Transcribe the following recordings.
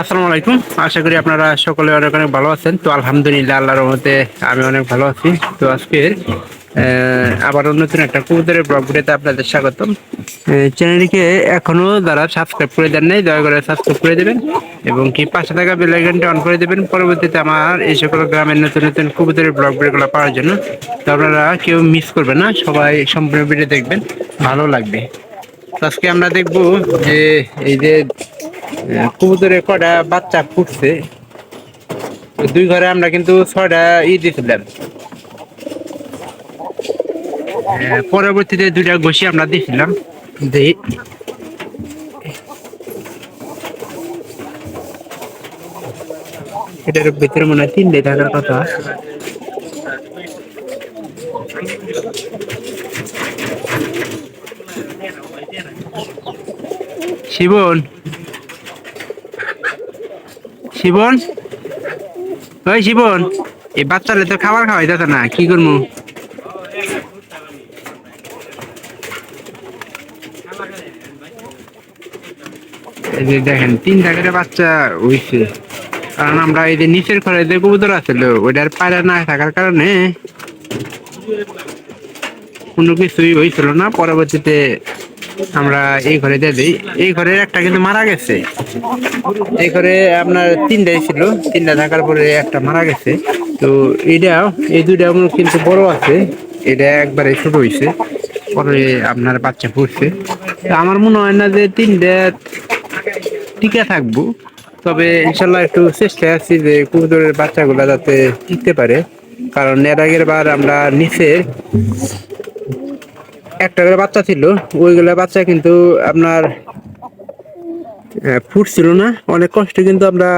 আসসালামু আলাইকুম। আশা করি আপনারা সকলে অনেক অনেক ভালো আছেন। তো আলহামদুলিল্লাহ, আল্লাহর রহমতে আমি অনেক ভালো আছি। তো আজকে আবার নতুন একটা কবুতরের ব্লগ ভিডিওতে আপনাদের স্বাগতম। চ্যানেলটিকে এখনও যারা সাবস্ক্রাইব করে দেন নাই, দয়া করে সাবস্ক্রাইব করে দেবেন এবং কি পাশে থাকা বেল আইকনটা অন করে দেবেন। পরবর্তীতে আমার এই সকল গ্রামের নতুন নতুন কবুতরের ব্লগ ভিডিওগুলো পাওয়ার জন্য। তো আপনারা কেউ মিস করবেন না, সবাই সম্পূর্ণ ভিডিও দেখবেন, ভালো লাগবে। আজকে আমরা দেখব যে, এই যে কবুতরের কটা বাচ্চা ফুটছে দুই ঘরে আমরা কিন্তু ছয়টা ই দিয়েছিলাম পরবর্তীতে দুইটা ঘষি আমরা দিয়েছিলাম দেই এটার ভিতরে মনে হয় তিনটে থাকার কথা শিবন? শিবন? ওই শিবন, এই বাচ্চালে তো খাবার খাওয়াই যাতে না, কি করব দেখেন, তিনটা করে বাচ্চা হইছে কারণ আমরা এই যে নিচের ঘরে যে কবুতর আছিল ওইটার পায়রা না থাকার কারণে কোনো কিছুই হয়েছিল না। পরবর্তীতে আমরা এই ঘরে দিয়ে দিই। এই ঘরের একটা কিন্তু মারা গেছে। এই ঘরে আপনার তিনটাই ছিল। তিনটা থাকার পরে একটা মারা গেছে। তো এটা, এই দুইটা কিন্তু বড় আছে। এটা একবারে ছোট হয়েছে। পরে আপনার বাচ্চা পড়ছে। তো আমার মনে হয় না যে তিনটা টিকে থাকব। তবে ইনশাল্লাহ একটু চেষ্টায় আছি যে কবুতরের বাচ্চাগুলো যাতে টিকতে পারে। কারণ এর আগের বার আমরা নিচে একটা করে বাচ্চা ছিল, ওইগুলা বাচ্চা কিন্তু আপনার ফুটছিল না। অনেক কষ্ট কিন্তু আমরা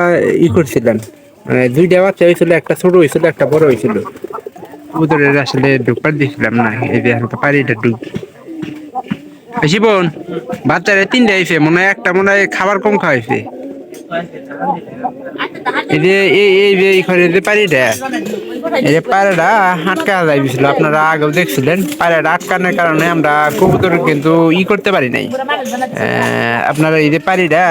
ই করছিলাম। মানে দুইটা বাচ্চা হয়েছিল, একটা ছোট হয়েছিল, একটা বড় হয়েছিল। কবুতরের আসলে ঢুকবার দিয়েছিলাম না, এই যে তো পারিটা ঢুক শিবন, বাচ্চারা তিনটা হয়েছে, মনে হয় একটা মনে হয় খাবার কম খাওয়াইছে এই যে, এই এই যে পারিটা এই যে পায়রাটা আটকা যাইছিল আপনারা আগেও দেখছিলেন পায়রাটা আটকানোর কারণে আমরা কবুতর কিন্তু ই করতে পারি নাই। আপনারা এই যে পারিটা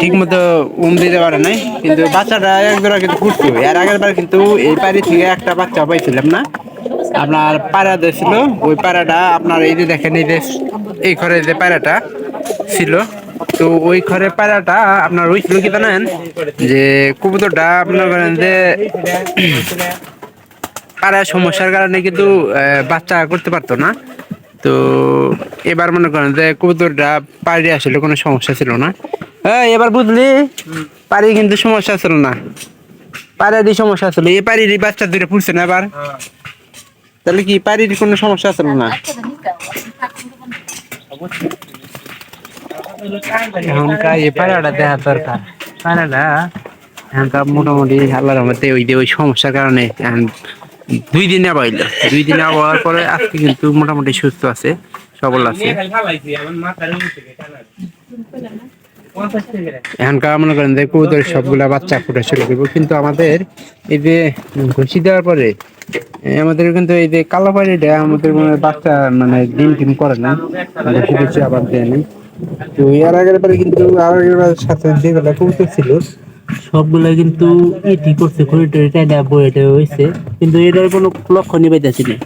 ঠিক মতো উম দিতে পারে নাই। কিন্তু বাচ্চাটা একজোড়া কিন্তু ফুটতো এর আগের বার কিন্তু এই পারি থেকে একটা বাচ্চা পাইছিলাম না। আপনার পায়রা দিয়েছিল ওই পায়রাটা আপনার এই যে দেখেন, এই যে এই ঘরে যে পায়রাটা ছিল তো ওই ঘরে পায়রাটা আপনার হয়েছিল কি জানেন? যে কবুতরটা আপনার করেন যে পাড়ার সমস্যার কারণে কিন্তু বাচ্চা করতে পারতো না। তো এবার মনে করেন যে কবুতরটা পাড়ি আসলে কোনো সমস্যা ছিল না। হ্যাঁ এবার বুঝলি, পাড়ি কিন্তু সমস্যা ছিল না। পাড়ারই সমস্যা ছিল। এই পাড়িরই বাচ্চা দূরে ফুটছে না এবার। তাহলে কি পাড়ির কোনো সমস্যা ছিল না? মোটামুটি আল্লাহর ওই যে ওই সমস্যার কারণে দুই দিনে আবাইল দুই দিনে আবহাওয়ার পরে আজকে কিন্তু মোটামুটি সুস্থ আছে, সবল আছে। এখনকার মনে করেন যে কবুতরের সবগুলা বাচ্চা ফুটে চলে দেবো কিন্তু আমাদের এই যে ঘষি দেওয়ার পরে আমাদের কিন্তু এই যে কালো পাড়িটা আমাদের মনে বাচ্চা মানে ডিম টিম করে না। ঘষি আবার দেয়নি তো এর আগের বারে কিন্তু আর সাথে যেগুলা কবুতর ছিল সবগুলা কিন্তু ইটি করছে খড়িটরি টাইডা বইটা হয়েছে কিন্তু এটার কোনো লক্ষ্য নিবাইতেছি না।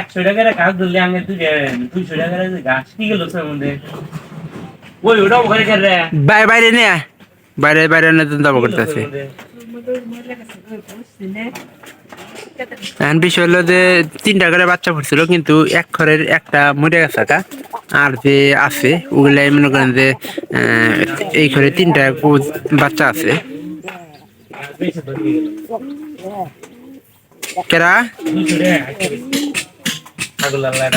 একশো টাকার গাছ ধরলে তুই দুইশো টাকার গাছ কি গেল মধ্যে? ওই ওটাও ঘরে কেন রে। বাইরে বাইরে নে বাইরে বাইরে নতুন দাবা করতেছে। বিষয় হলো যে তিনটা করে বাচ্চা ফুটছিল কিন্তু এক ঘরের একটা মরে গেছে কা আর যে আছে, ওগুলাই মনে করেন যে এই ঘরে তিনটা বাচ্চা আছে। কেরা? দুইশো টাকা ছাগল আল্লাহ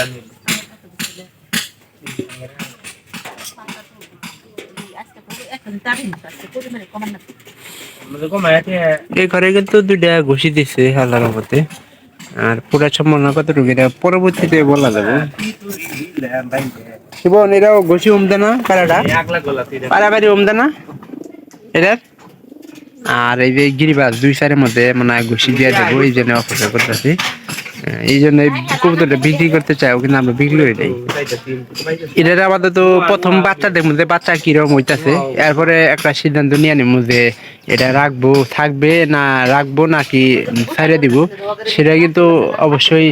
এই ঘরে কিন্তু দুইটা ঘুষি দিছে আল্লাহর মতে আর পুরা পরবর্তীতে বলা যাবে। শিবন এরাও ঘুষি উমদে না পাড়াটা? পাড়াবাড়ি উমদে না? এটার আর এই যে গিরিবাস দুই সারের মধ্যে মানে ঘুষি দিয়ে দেবো এই জন্য অপেক্ষা করতেছি। এই জন্য কবুতরটা বিক্রি করতে চাও কিন্তু আমরা বিক্রি করি নাই। এটার আপাতত প্রথম বাচ্চাদের মধ্যে বাচ্চা কীরকম হইতাছে, এরপরে একটা সিদ্ধান্ত নিয়ে নিবো যে এটা রাখব, থাকবে না রাখব নাকি ছাড়িয়ে দিব, সেটা কিন্তু অবশ্যই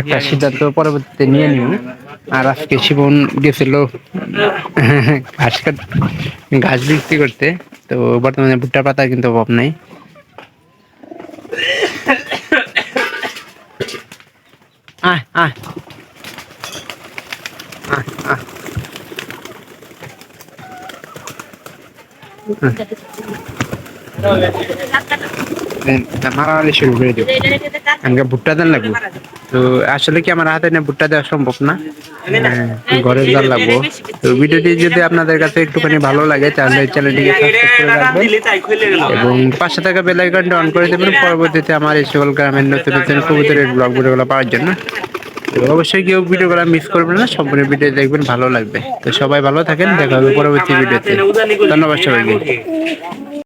একটা সিদ্ধান্ত পরবর্তীতে নিয়ে নিব আর আজকে শিবন গেছিল ঘাস ঘাস বিক্রি করতে, তো বর্তমানে ভুট্টা পাতা কিন্তু অভাব নাই। আয় আয়। মারামারি শুরু করে আমাকে ভুট্টা দেন লাগবো। তো আসলে কি আমার হাতে না ভুট্টা দেওয়া সম্ভব না? হ্যাঁ, ঘরে জাল লাগবো। তো ভিডিওটি যদি আপনাদের কাছে একটুখানি ভালো লাগে তাহলে চ্যানেলটিকে সাবস্ক্রাইব করে রাখবেন এবং পাশে থাকা বেল আইকনটা অন করে দেবেন। পরবর্তীতে আমার এই সকল গ্রামের নতুন নতুন কবুতরের ব্লগ ভিডিওগুলো পাওয়ার জন্য। তো অবশ্যই কেউ ভিডিওগুলো মিস করবেন না সম্পূর্ণ ভিডিও দেখবেন ভালো লাগবে। তো সবাই ভালো থাকেন দেখা হবে পরবর্তী ভিডিওতে। ধন্যবাদ সবাইকে।